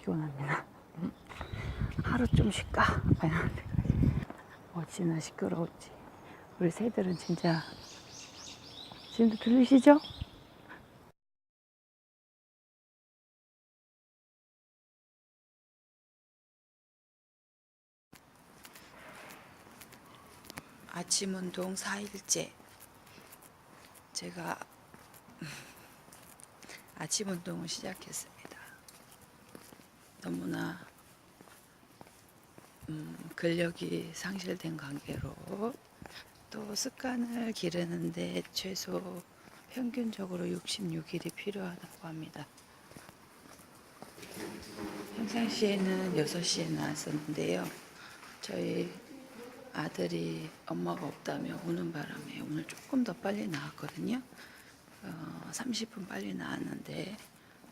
피곤합니다. 하루 좀 쉴까? 어찌나 시끄러웠지. 우리 새들은 진짜 지금도 들리시죠? 아침 운동 4일째. 제가 아침 운동을 시작했습니다. 너무나 음, 근력이 상실된 관계로 또 습관을 기르는데 최소 평균적으로 66일이 필요하다고 합니다. 평상시에는 6시에 나왔었는데요. 저희 아들이 엄마가 없다며 우는 바람에 오늘 조금 더 빨리 나왔거든요. 어, 30분 빨리 나왔는데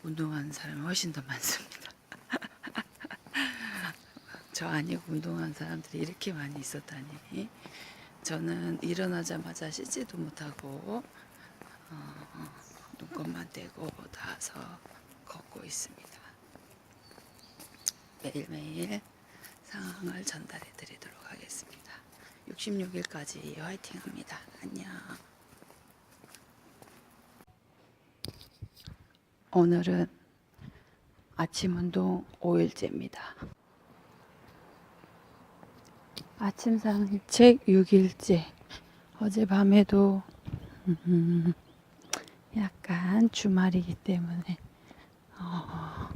운동하는 사람이 훨씬 더 많습니다. 저 아니고 운동하는 사람들이 이렇게 많이 있었다니. 저는 일어나자마자 씻지도 못하고 어, 눈곱만 떼고 나와서 걷고 있습니다. 매일매일 상황을 전달해 드리도록 하겠습니다. 66일까지 화이팅 합니다. 안녕. 오늘은 아침 운동 5일째입니다. 아침 산책 6일째. 어젯밤에도 음, 약간 주말이기 때문에 어,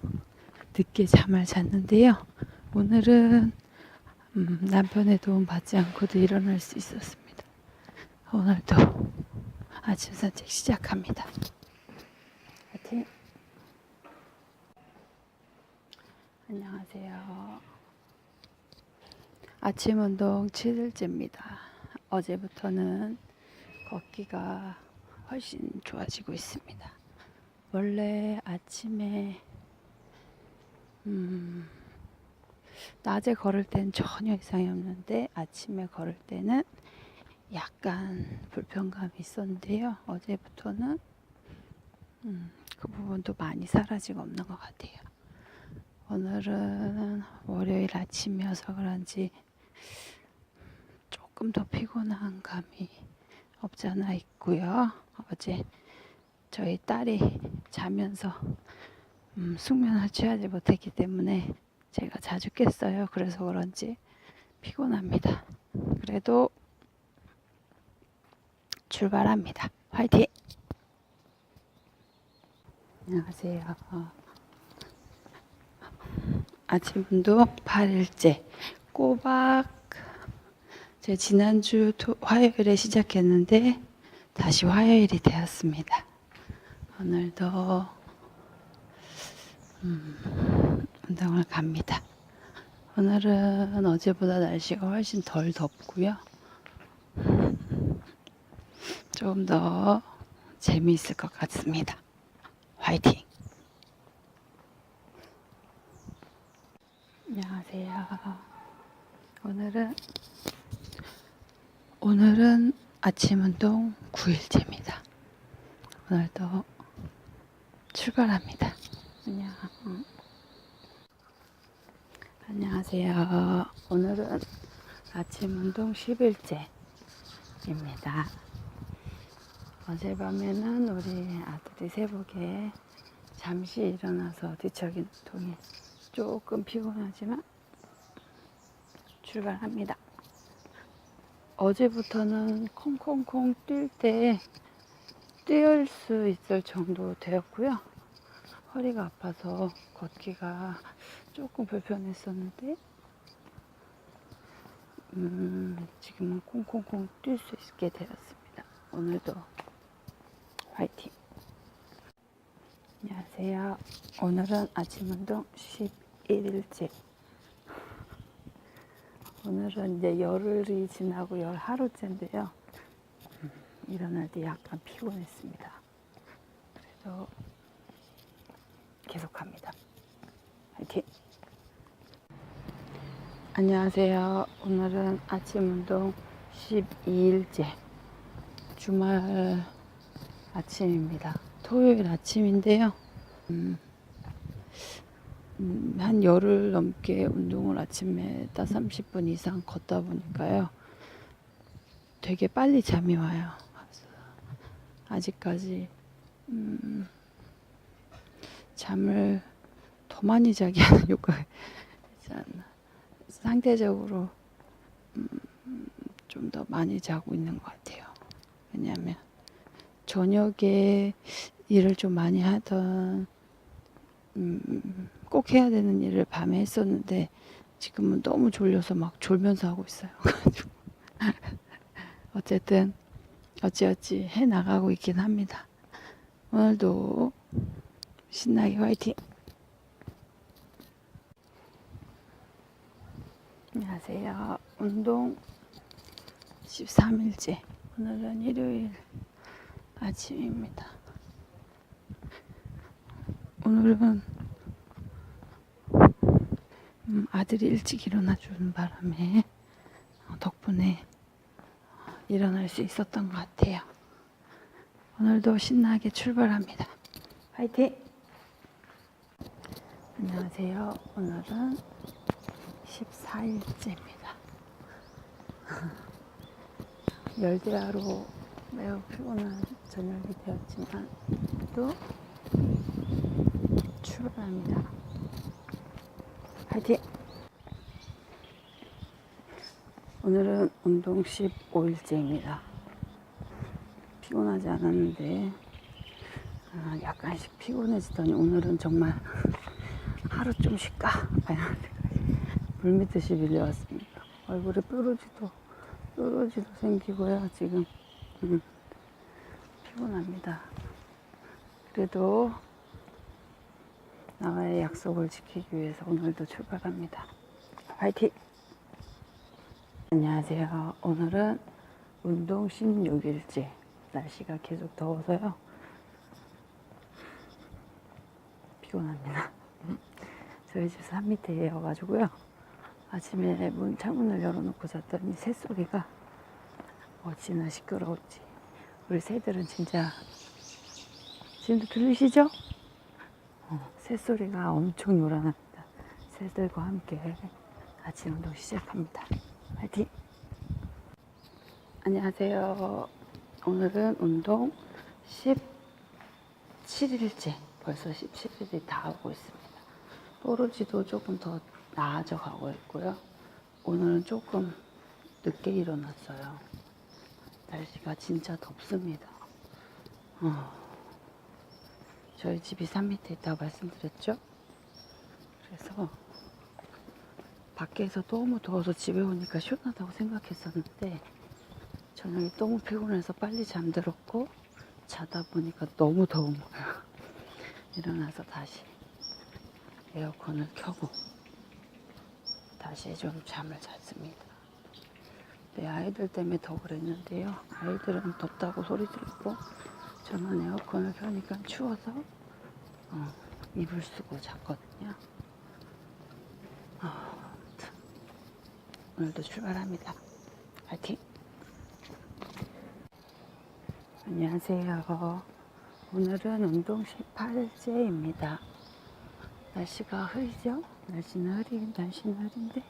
늦게 잠을 잤는데요. 오늘은 음, 남편의 도움 받지 않고도 일어날 수 있었습니다. 오늘도 아침 산책 시작합니다. 안녕하세요. 아침 운동 7일째입니다. 어제부터는 걷기가 훨씬 좋아지고 있습니다. 원래 아침에 음, 낮에 걸을 땐 전혀 이상이 없는데 아침에 걸을 때는 약간 불편감이 있었는데요. 어제부터는 음, 그 부분도 많이 사라지고 없는 것 같아요. 오늘은 월요일 아침이어서 그런지 조금 더 피곤한 감이 없지 않아 있고요. 어제 저희 딸이 자면서 음, 숙면을 취하지 못했기 때문에 제가 자주 깼어요. 그래서 그런지 피곤합니다. 그래도 출발합니다. 화이팅! 안녕하세요. 아침 운동 8일째 꼬박 제 지난주 토, 화요일에 시작했는데 다시 화요일이 되었습니다. 오늘도 음, 운동을 갑니다. 오늘은 어제보다 날씨가 훨씬 덜 덥고요. 조금 더 재미있을 것 같습니다. 화이팅! 안녕하세요. 오늘은 오늘은 아침 운동 9일째입니다. 오늘도 출발합니다. 안녕. 안녕하세요. 오늘은 아침 운동 10일째입니다. 어젯밤에는 우리 아들이 새벽에 잠시 일어나서 뒤척이는 동에 조금 피곤하지만 출발합니다. 어제부터는 콩콩콩 뛸 때 뛰을 수 있을 정도 되었고요. 허리가 아파서 걷기가 조금 불편했었는데 음, 지금은 콩콩콩 뛸 수 있게 되었습니다. 오늘도 화이팅! 안녕하세요. 오늘은 아침 운동 11일째. 오늘은 이제 열흘이 지나고 열 하루째인데요. 음, 일어날 때 약간 피곤했습니다. 그래도 계속합니다. 화이팅! 안녕하세요. 오늘은 아침 운동 12일째. 주말 아침입니다. 토요일 아침인데요. 음, 음, 한 열흘 넘게 운동을 아침에 딱 30분 이상 걷다 보니까요. 되게 빨리 잠이 와요. 아직까지 음, 잠을 더 많이 자게 하는 효과가. 상대적으로 음, 좀더 많이 자고 있는 것 같아요. 왜냐하면 저녁에 일을 좀 많이 하던 음, 꼭 해야 되는 일을 밤에 했었는데 지금은 너무 졸려서 막 졸면서 하고 있어요. 어쨌든 어찌어찌 해 나가고 있긴 합니다. 오늘도 신나게 화이팅! 안녕하세요. 운동 13일째. 오늘은 일요일 아침입니다. 오늘은 음, 아들이 일찍 일어나 주는 바람에 어, 덕분에 일어날 수 있었던 것 같아요. 오늘도 신나게 출발합니다. 화이팅! 안녕하세요. 오늘은 14일째입니다. 열대야로 매우 피곤한 저녁이 되었지만 또 출발합니다. 파이팅! 오늘은 운동 15일째입니다. 피곤하지 않았는데 아, 약간씩 피곤해지더니 오늘은 정말 하루 좀 쉴까? 물밀듯이 밀려왔습니다. 얼굴에 뾰루지도 뾰루지도 생기고요. 지금 음, 피곤합니다. 그래도 나와의 약속을 지키기 위해서 오늘도 출발합니다. 화이팅! 안녕하세요. 오늘은 운동 16일째. 날씨가 계속 더워서요. 피곤합니다. 저희 집 산 밑에여가지고요. 아침에 문 창문을 열어놓고 잤더니 새소리가 어찌나 시끄러웠지. 우리 새들은 진짜 지금도 들리시죠? 어, 새소리가 엄청 요란합니다. 새들과 함께 아침 운동 시작합니다. 화이팅! 안녕하세요. 오늘은 운동 17일째. 벌써 17일이 다 오고 있습니다. 뽀르지도 조금 더 나아져 가고 있고요. 오늘은 조금 늦게 일어났어요. 날씨가 진짜 덥습니다. 어, 저희 집이 산 밑에 있다고 말씀드렸죠? 그래서 밖에서 너무 더워서 집에 오니까 시원하다고 생각했었는데 저녁에 너무 피곤해서 빨리 잠들었고 자다 보니까 너무 더운 거예요. 일어나서 다시 에어컨을 켜고 다시 좀 잠을 잤습니다. 내 아이들 때문에 더 그랬는데요. 아이들은 덥다고 소리 지르고 저는 에어컨을 켜니까 추워서 어, 이불 쓰고 잤거든요. 어, 오늘도 출발합니다. 파이팅! 안녕하세요. 오늘은 운동 18일째입니다. 날씨가 흐리죠? 날씨는 흐리긴 날씨는 흐린데,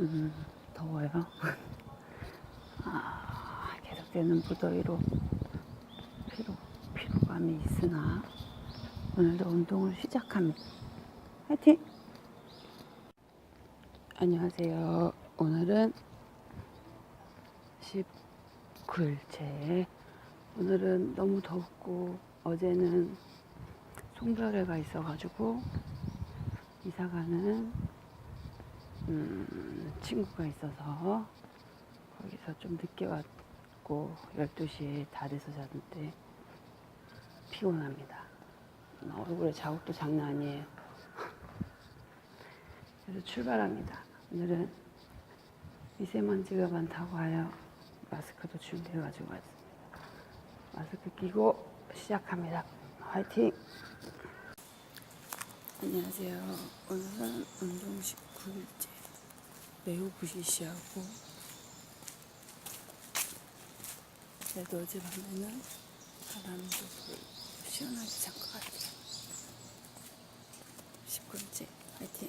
음, 더워요. 아, 계속되는 무더위로 피로감이 있으나, 오늘도 운동을 시작합니다. 화이팅! 안녕하세요. 오늘은 19일째. 오늘은 너무 덥고, 어제는 송별회가 있어가지고, 이사가는, 음, 친구가 있어서, 거기서 좀 늦게 왔고, 12시에 다 돼서 잤는데, 피곤합니다. 얼굴에 자국도 장난 아니에요. 그래서 출발합니다. 오늘은 미세먼지가 많다고 하여 마스크도 준비해 가지고 왔습니다. 마스크 끼고 시작합니다. 화이팅! 안녕하세요. 오늘은 운동 19일째. 매우 부시시하고 그래도 어젯밤에는 바람도 불고 시원하게 잔 것 같아요. 그렇지. 화이팅.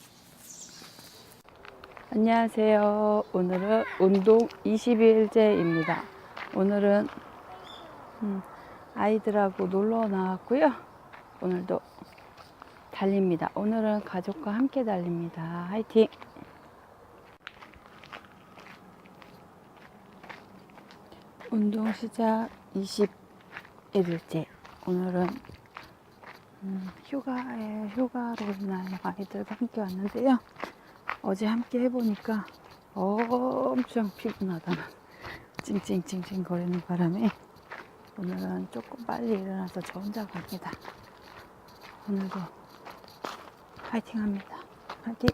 안녕하세요. 오늘은 운동 20일째입니다. 오늘은 음, 아이들하고 놀러 나왔고요. 오늘도 달립니다. 오늘은 가족과 함께 달립니다. 화이팅! 운동 시작 21일째. 오늘은 음, 휴가에 휴가로 인하여 아이들과 함께 왔는데요. 어제 함께 해보니까 엄청 피곤하다는 찡찡찡찡 거리는 바람에 오늘은 조금 빨리 일어나서 저 혼자 갑니다. 오늘도 파이팅 합니다. 파이팅!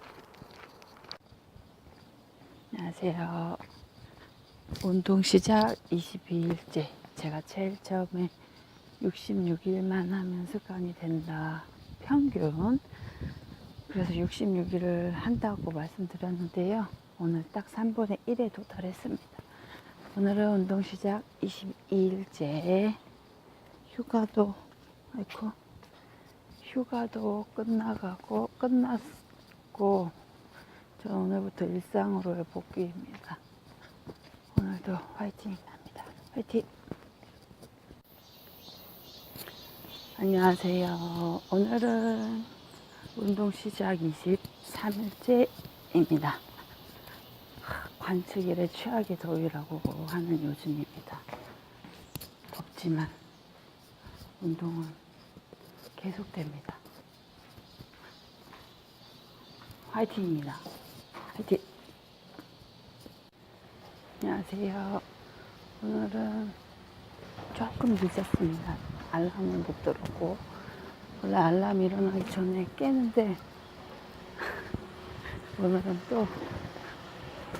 안녕하세요. 운동 시작 22일째. 제가 제일 처음에 66일만 하면 습관이 된다. 평균. 그래서 66일을 한다고 말씀드렸는데요. 오늘 딱 3분의 1에 도달했습니다. 오늘은 운동 시작 22일째. 휴가도, 아이고, 휴가도 끝나가고, 끝났고, 저 오늘부터 일상으로의 복귀입니다. 오늘도 화이팅 합니다. 화이팅! 안녕하세요. 오늘은 운동 시작 23일째입니다. 관측일의 최악의 더위라고 하는 요즘입니다. 덥지만 운동은 계속됩니다. 화이팅입니다. 화이팅! 안녕하세요. 오늘은 조금 늦었습니다. 알람은 못 들었고, 원래 알람 일어나기 전에 깨는데, 오늘은 또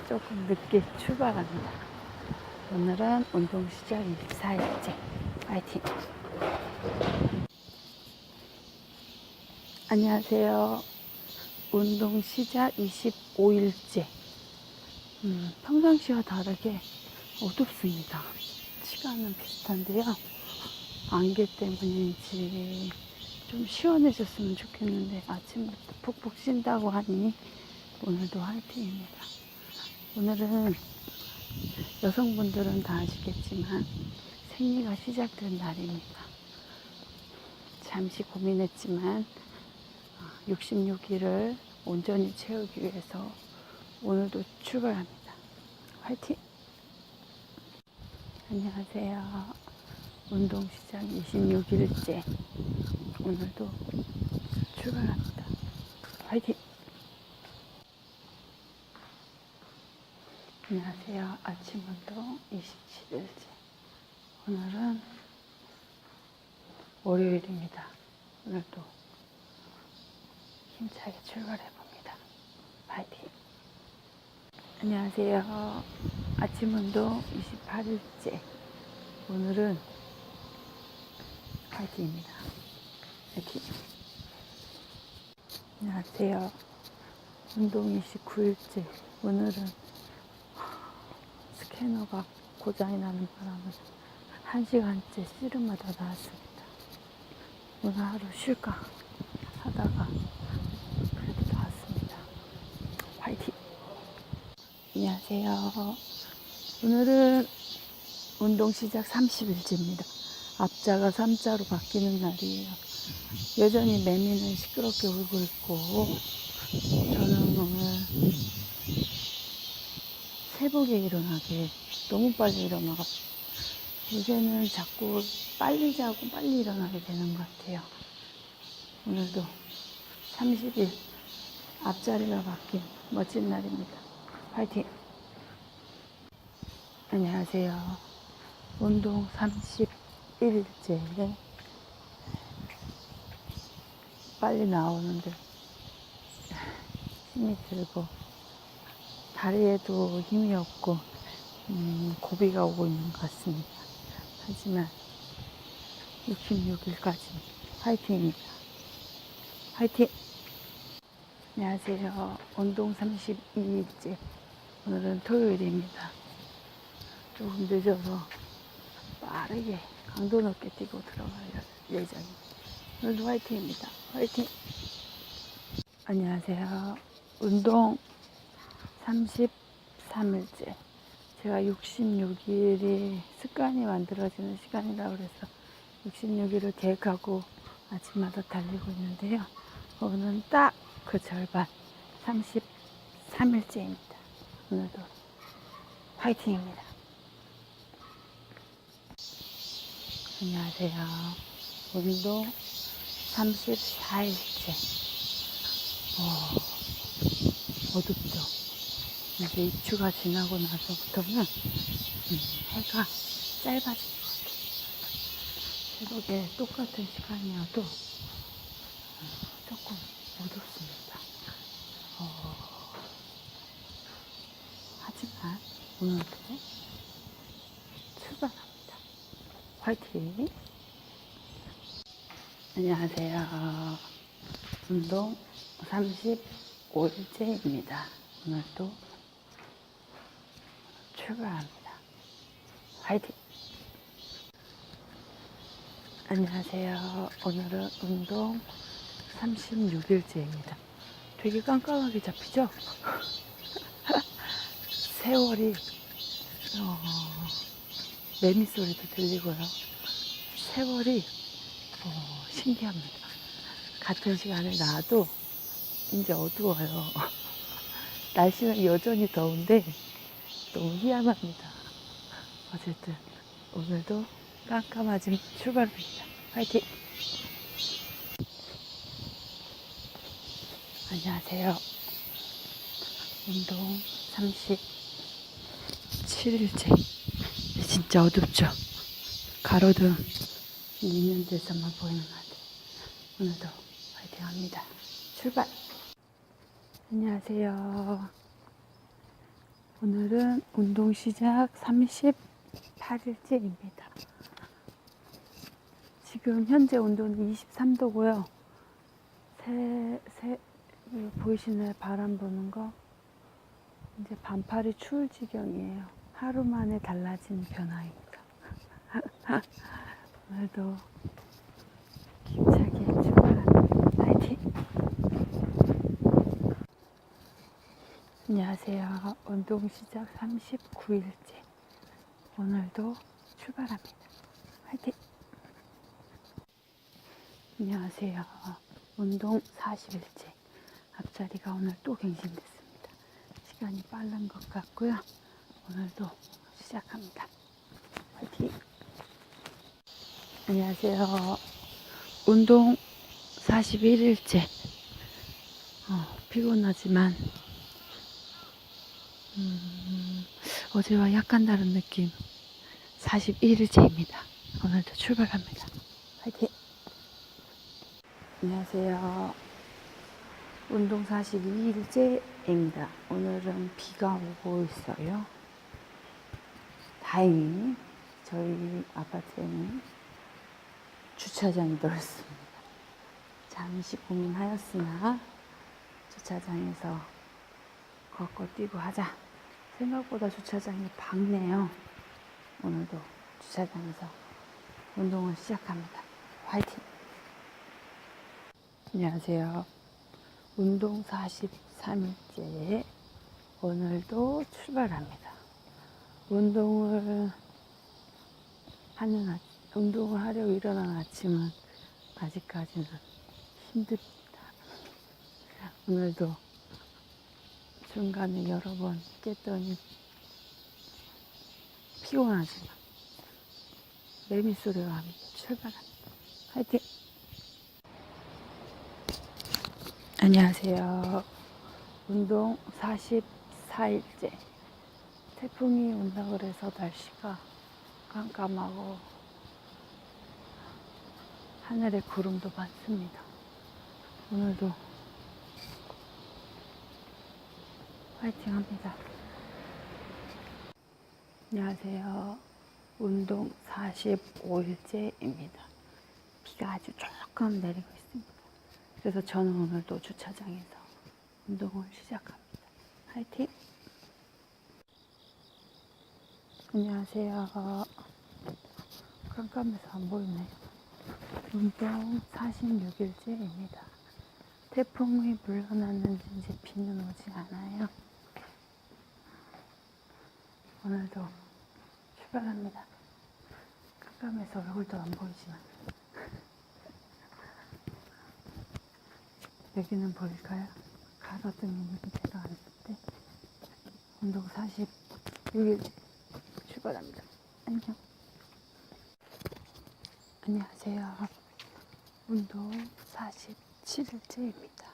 조금 늦게 출발합니다. 오늘은 운동 시작 24일째. 파이팅! 안녕하세요. 운동 시작 25일째. 음, 평상시와 다르게 어둡습니다. 시간은 비슷한데요. 안개 때문인지 좀 시원해졌으면 좋겠는데 아침부터 푹푹 쉰다고 하니 오늘도 화이팅입니다. 오늘은 여성분들은 다 아시겠지만 생리가 시작된 날입니다. 잠시 고민했지만 66일을 온전히 채우기 위해서 오늘도 출발합니다. 화이팅! 안녕하세요. 운동 시작 26일째. 오늘도 출발합니다. 화이팅! 안녕하세요. 아침 운동 27일째. 오늘은 월요일입니다. 오늘도 힘차게 출발해 봅니다. 파이팅! 안녕하세요. 아침 운동 28일째. 오늘은 파이팅입니다. 파이팅! 안녕하세요. 운동 29일째. 오늘은 스캐너가 고장이 나는 바람에 한 시간째 씨름하다 나왔습니다. 오늘 하루 쉴까 하다가 그래도 나왔습니다. 화이팅! 안녕하세요. 오늘은 운동 시작 30일째입니다. 앞자가 3자로 바뀌는 날이에요. 여전히 매미는 시끄럽게 울고 있고, 저는 오늘 새벽에 일어나게 너무 빨리 일어나가지고, 요새는 자꾸 빨리 자고 빨리 일어나게 되는 것 같아요. 오늘도 30일 앞자리가 바뀐 멋진 날입니다. 파이팅! 안녕하세요. 운동 31 일째. 빨리 나오는데 힘이 들고 다리에도 힘이 없고 음, 고비가 오고 있는 것 같습니다. 하지만 66일까지 화이팅입니다. 화이팅! 안녕하세요. 운동 32일째. 오늘은 토요일입니다. 조금 늦어서 빠르게 강도 높게 뛰고 들어갈 예정입니다. 오늘도 화이팅입니다. 화이팅! 안녕하세요. 운동 33일째. 제가 66일이 습관이 만들어지는 시간이라고 그래서 66일을 계획하고 아침마다 달리고 있는데요. 오늘은 딱 그 절반 33일째입니다. 오늘도 화이팅입니다. 안녕하세요. 운동 34일째. 오, 어둡죠? 이제 입추가 지나고 나서부터는 음, 해가 짧아진 것 같아요. 새벽에 똑같은 시간이어도 음, 조금 어둡습니다. 어, 하지만 오늘도 출발합니다. 화이팅! 안녕하세요. 운동 35일째입니다. 오늘도 출발합니다. 화이팅! 안녕하세요. 오늘은 운동 36일째입니다. 되게 깜깜하게 잡히죠? 세월이, 어, 매미 소리도 들리고요. 세월이, 어, 신기합니다. 같은 시간에 나와도 이제 어두워요. 날씨는 여전히 더운데 너무 희한합니다. 어쨌든 오늘도 깜깜하지만 출발합니다. 화이팅! 안녕하세요. 운동 37일째. 진짜 어둡죠? 가로등 있는 데서만 보이는 것 같아요. 오늘도 화이팅 합니다. 출발! 안녕하세요. 오늘은 운동 시작 38일째입니다. 지금 현재 온도는 23도고요. 새, 새, 이 보이시나요? 바람 부는 거? 이제 반팔이 추울 지경이에요. 하루 만에 달라진 변화입니다. 오늘도 힘차게 출발합니다. 파이팅! 안녕하세요. 운동 시작 39일째. 오늘도 출발합니다. 화이팅! 안녕하세요. 운동 40일째. 앞자리가 오늘 또 갱신됐습니다. 시간이 빠른 것 같고요. 오늘도 시작합니다. 화이팅! 안녕하세요. 운동 41일째. 어, 피곤하지만 음, 어제와 약간 다른 느낌. 41일째입니다. 오늘도 출발합니다. 화이팅! 안녕하세요. 운동 42일째입니다. 오늘은 비가 오고 있어요. 다행히 저희 아파트에는 주차장이 넓습니다. 잠시 고민하였으나 주차장에서 걷고 뛰고 하자. 생각보다 주차장이 밝네요. 오늘도 주차장에서 운동을 시작합니다. 화이팅! 안녕하세요. 운동 43일째 오늘도 출발합니다. 운동을 하는 아, 운동을 하려고 일어난 아침은 아직까지는 힘듭니다. 오늘도 중간에 여러 번 깼더니 피곤하지만 매미 소리가 합니다. 출발합니다. 화이팅! 안녕하세요. 운동 44일째. 태풍이 온다 그래서 날씨가 깜깜하고 하늘에 구름도 많습니다. 오늘도 화이팅 합니다. 안녕하세요. 운동 45일째입니다. 비가 아주 조금 내리고 있습니다. 그래서 저는 오늘도 주차장에서 운동을 시작합니다. 화이팅! 안녕하세요. 깜깜해서 안 보이네요. 운동 46일째입니다. 태풍이 물러났는지 이제 비는 오지 않아요. 오늘도 출발합니다. 깜깜해서 얼굴도 안 보이지만. 여기는 보일까요? 가로등이 있는 데가 아닌데. 온도 46일 출 발합니다. 안녕. 안녕하세요. 운동 47일째입니다.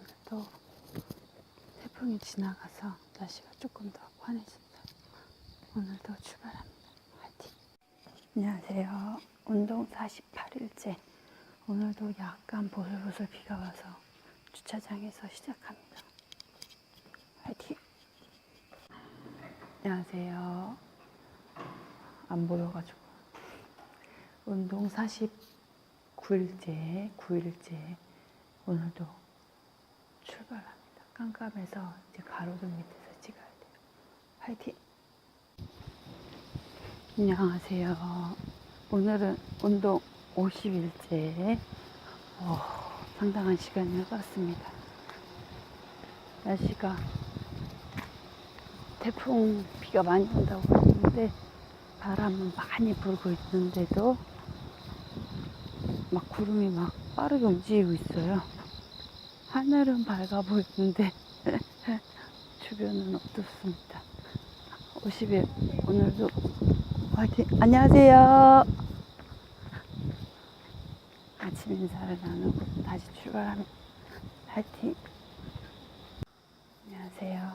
오늘도 태풍이 지나가서 날씨가 조금 더 환해진다. 오늘도 출발합니다. 화이팅! 안녕하세요. 운동 48일째. 오늘도 약간 보슬보슬 비가 와서 주차장에서 시작합니다. 화이팅! 안녕하세요. 안 보여가지고. 운동 49일째, 9일째. 오늘도 출발합니다. 깜깜해서 이제 가로등 밑에서 찍어야 돼요. 화이팅! 안녕하세요. 오늘은 운동 50일째. 어, 상당한 시간을 해봤습니다. 날씨가 태풍 비가 많이 온다고 하는데 바람은 많이 불고 있는데도 막 구름이 막 빠르게 움직이고 있어요. 하늘은 밝아 보이는데 주변은 어둡습니다. 50일 오늘도 화이팅! 안녕하세요. 아침 인사를 나누고 다시 출발합니다. 화이팅! 안녕하세요.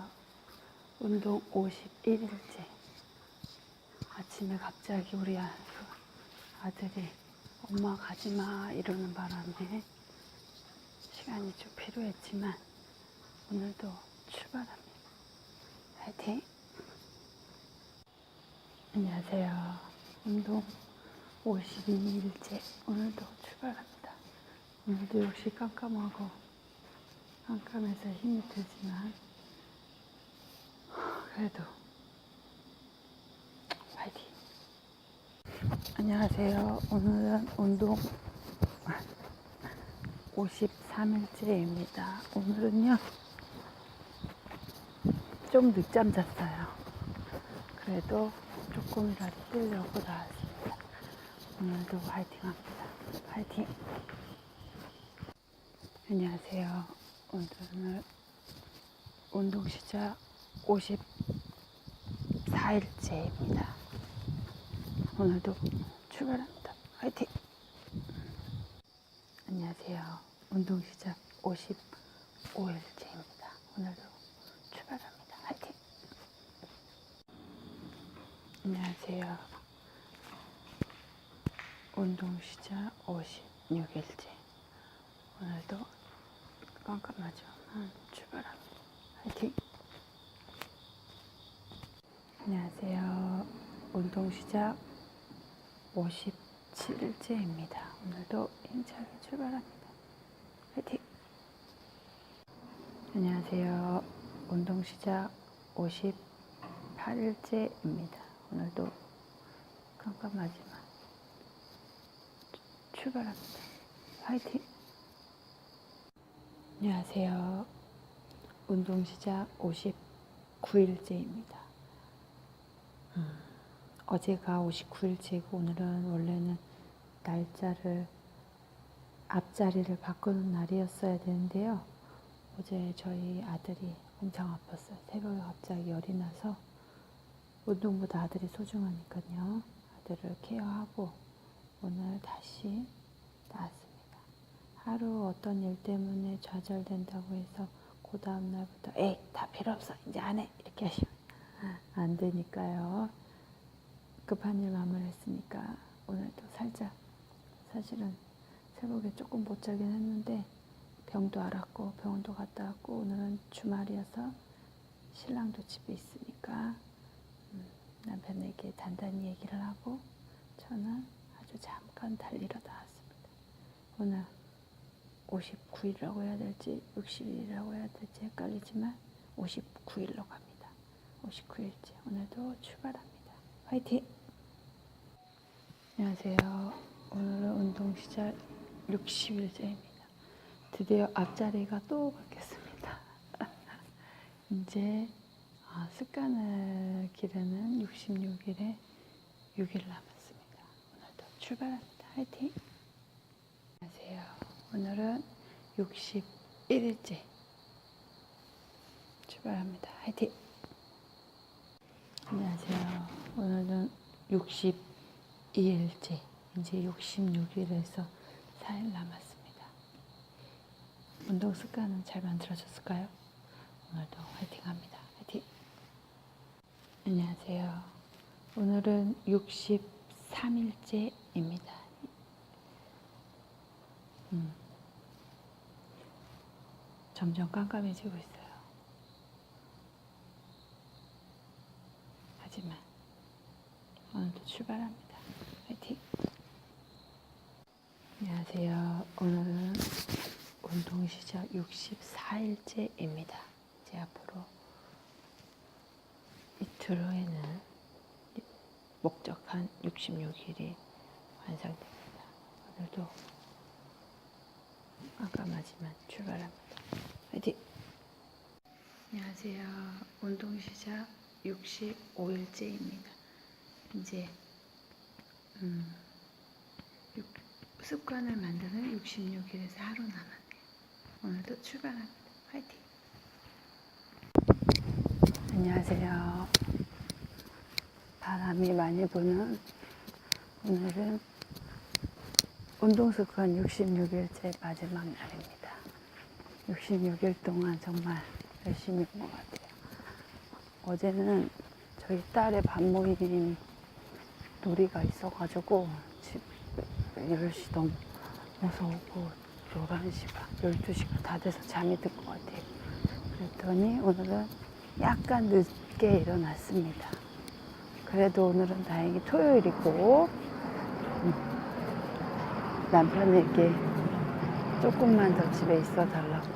운동 51일째. 아침에 갑자기 우리 아- 아들이 엄마 가지 마 이러는 바람에 시간이 좀 필요했지만 오늘도 출발합니다. 화이팅! 안녕하세요. 운동 52일째 오늘도 출발합니다. 오늘도 역시 깜깜하고 깜깜해서 힘이 들지만 그래도 화이팅! 안녕하세요. 오늘은 운동 53일째입니다. 오늘은요, 좀 늦잠 잤어요. 그래도 조금이라도 뛰려고 나왔습니다. 오늘도 화이팅 합니다. 화이팅! 안녕하세요. 오늘은 운동 시작 54일째입니다. 오늘도 출발합니다. 화이팅! 안녕하세요. 운동 시작 55일째입니다. 오늘도 출발합니다. 화이팅! 안녕하세요. 운동 시작 56일째. 오늘도 깜깜하지만 출발합니다. 화이팅! 안녕하세요. 운동 시작 57일째입니다. 오늘도 힘차게 출발합니다. 화이팅! 안녕하세요. 운동 시작 58일째입니다. 오늘도 깜깜하지만 출발합니다. 화이팅! 안녕하세요. 운동 시작 59일째입니다. 어제가 59일째고 오늘은 원래는 날짜를 앞자리를 바꾸는 날이었어야 되는데요. 어제 저희 아들이 엄청 아팠어요. 새벽에 갑자기 열이 나서 운동보다 아들이 소중하니까요. 아들을 케어하고 오늘 다시 나왔습니다. 하루 어떤 일 때문에 좌절된다고 해서 그 다음 날부터 에이 다 필요 없어 이제 안 해 이렇게 하시면 안 되니까요. 급한 일 마무리했으니까 오늘도 살짝 사실은 새벽에 조금 못 자긴 했는데 병도 알았고 병원도 갔다 왔고 오늘은 주말이어서 신랑도 집에 있으니까 음, 남편에게 단단히 얘기를 하고 저는 아주 잠깐 달리러 나왔습니다. 오늘 59일이라고 해야 될지 60일이라고 해야 될지 헷갈리지만 59일로 갑니다. 59일째 오늘도 출발합니다. 화이팅! 안녕하세요. 오늘은 운동 시작 60일째입니다. 드디어 앞자리가 또 바뀌었습니다. 이제 아, 습관을 기르는 66일에 6일 남았습니다. 오늘도 출발합니다. 화이팅! 안녕하세요. 오늘은 61일째 출발합니다. 화이팅! 안녕하세요. 오늘은 62일째, 이제 66일에서 4일 남았습니다. 운동 습관은 잘 만들어졌을까요? 오늘도 화이팅 합니다. 화이팅! 안녕하세요. 오늘은 63일째입니다. 음. 점점 깜깜해지고 있어요. 하지만 오늘도 출발합니다. 화이팅! 안녕하세요. 오늘은 운동 시작 64일째입니다. 이제 앞으로 이틀 후에는 목적한 66일이 완성됩니다. 오늘도 깜깜하지만 출발합니다. 화이팅! 안녕하세요. 운동 시작 65일째입니다. 이제 음, 육- 습관을 만드는 66일에서 하루 남았네요. 오늘도 출발합니다. 화이팅! 안녕하세요. 바람이 많이 부는 오늘은 운동 습관 66일째 마지막 날입니다. 66일 동안 정말 열심히 한것 같아요. 어제는 저희 딸의 반모임 놀이가 있어가지고 집 10시 넘어서 오고 11시 반, 12시가 다 돼서 잠이 든 것 같아요. 그랬더니 오늘은 약간 늦게 일어났습니다. 그래도 오늘은 다행히 토요일이고 음, 남편에게 조금만 더 집에 있어 달라고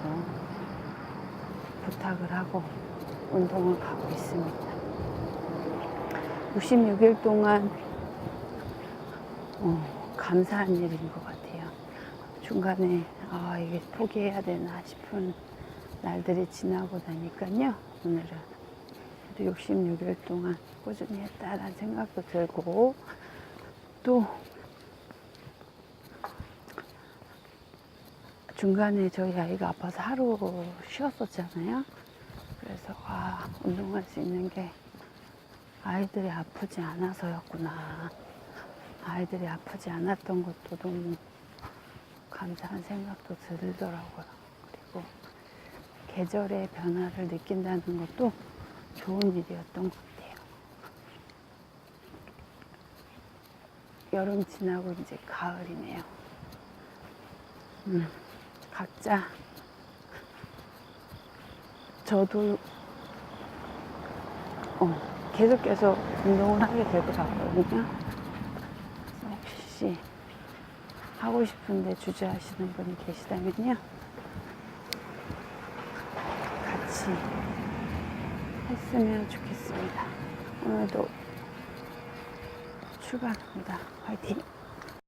부탁을 하고 운동을 가고 있습니다. 66일 동안 어, 감사한 일인 것 같아요. 중간에 아 이게 포기해야 되나 싶은 날들이 지나고 나니까요. 오늘은 그래도 66일 동안 꾸준히 했다라는 생각도 들고 또 중간에 저희 아이가 아파서 하루 쉬었었잖아요. 그래서 아 운동할 수 있는 게 아이들이 아프지 않아서였구나. 아이들이 아프지 않았던 것도 너무 감사한 생각도 들더라고요. 그리고 계절의 변화를 느낀다는 것도 좋은 일이었던 것 같아요. 여름 지나고 이제 가을이네요. 음, 각자 저도 어, 계속해서 운동을 하게. 그래서 혹시 하고 싶은데 주저하시는 분이 계시다면요. 같이 했으면 좋겠습니다. 오늘도 출발합니다. 화이팅!